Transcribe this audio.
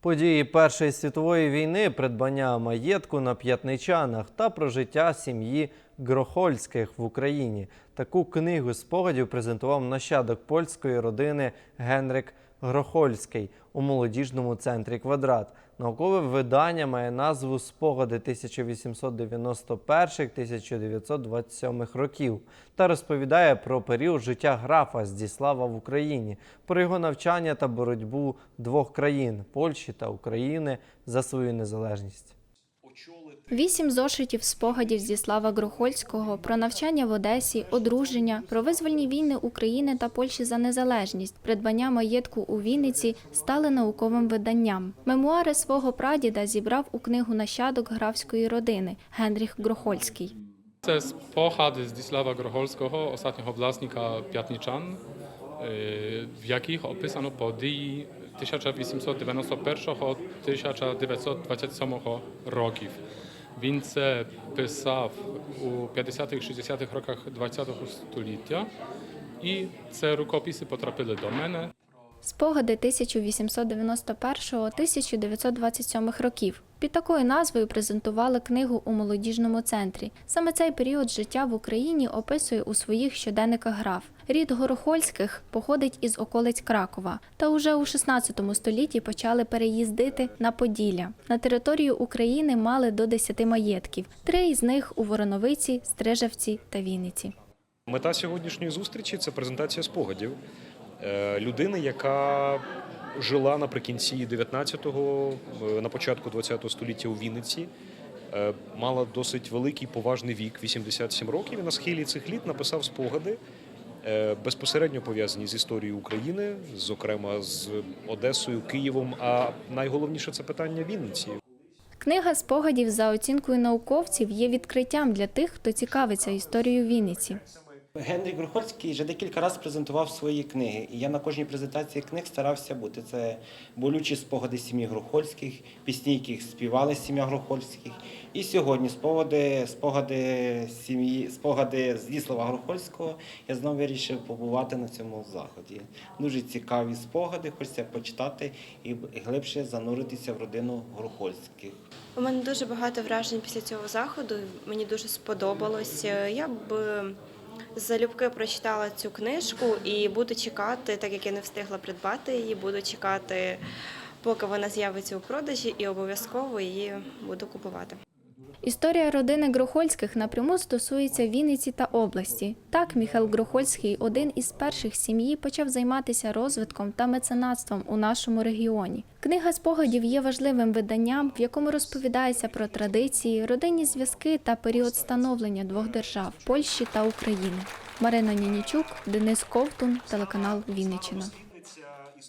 Події Першої світової війни, придбання маєтку на п'ятничанах та про життя сім'ї Грохольських в Україні. Таку книгу спогадів презентував нащадок польської родини Генрик Грохольський у молодіжному центрі Квадрат. Наукове видання має назву Спогади 1891-1927 років та розповідає про період життя графа Здіслава в Україні, про його навчання та боротьбу двох країн Польщі та України за свою незалежність. Вісім зошитів спогадів Зіслава Грохольського про навчання в Одесі, одруження, про визвольні війни України та Польщі за незалежність, придбання маєтку у Вінниці стали науковим виданням. Мемуари свого прадіда зібрав у книгу нащадок графської родини Генріх Грохольський. Це спогад Здіслава Грохольського, останнього власника П'ятничан, е, в яких описано події 1891-1927 років. Він це писав у 50-60-х роках ХХ століття, і це рукописи потрапили до мене. Спогади 1891-1927 років. Під такою назвою презентували книгу у молодіжному центрі. Саме цей період життя в Україні описує у своїх щоденниках граф. Рід Горохольських походить із околиць Кракова, та уже у 16 столітті почали переїздити на Поділля. На територію України мали до 10 маєтків. Три із них у Вороновиці, Стрижавці та Вінниці. Мета сьогоднішньої зустрічі це презентація спогадів е, людини, яка жила наприкінці 19-го, е, на початку 20-го століття у Вінниці. е, Мала досить великий поважний вік, 87 років, і на схилі цих літ написав спогади, е, безпосередньо пов'язані з історією України, зокрема з Одесою, Києвом. А найголовніше це питання Вінниці. Книга спогадів за оцінкою науковців є відкриттям для тих, хто цікавиться історією Вінниці. Генрій Грухольський вже декілька разів презентував свої книги, і я на кожній презентації книг старався бути. Це болючі спогади сім'ї Грухольських, пісні, яких співали сім'я Грухольських. І сьогодні спогади, спогади сім'ї, спогади Зіслава Грухольського. Я знову вирішив побувати на цьому заході. Дуже цікаві спогади, хочеться почитати і глибше зануритися в родину Грухольських. У мене дуже багато вражень після цього заходу. Мені дуже сподобалось. Я б залюбки прочитала цю книжку і буду чекати, так як я не встигла придбати її, буду чекати, поки вона з'явиться у продажі, і обов'язково її буду купувати. Історія родини Грохольських напряму стосується Вінниці та області. Так, Міхайл Грохольський, один із перших сім'ї, почав займатися розвитком та меценатством у нашому регіоні. Книга спогадів є важливим виданням, в якому розповідається про традиції, родинні зв'язки та період становлення двох держав Польщі та України. Марина Нянічук, Денис Ковтун, телеканал Вінниччина.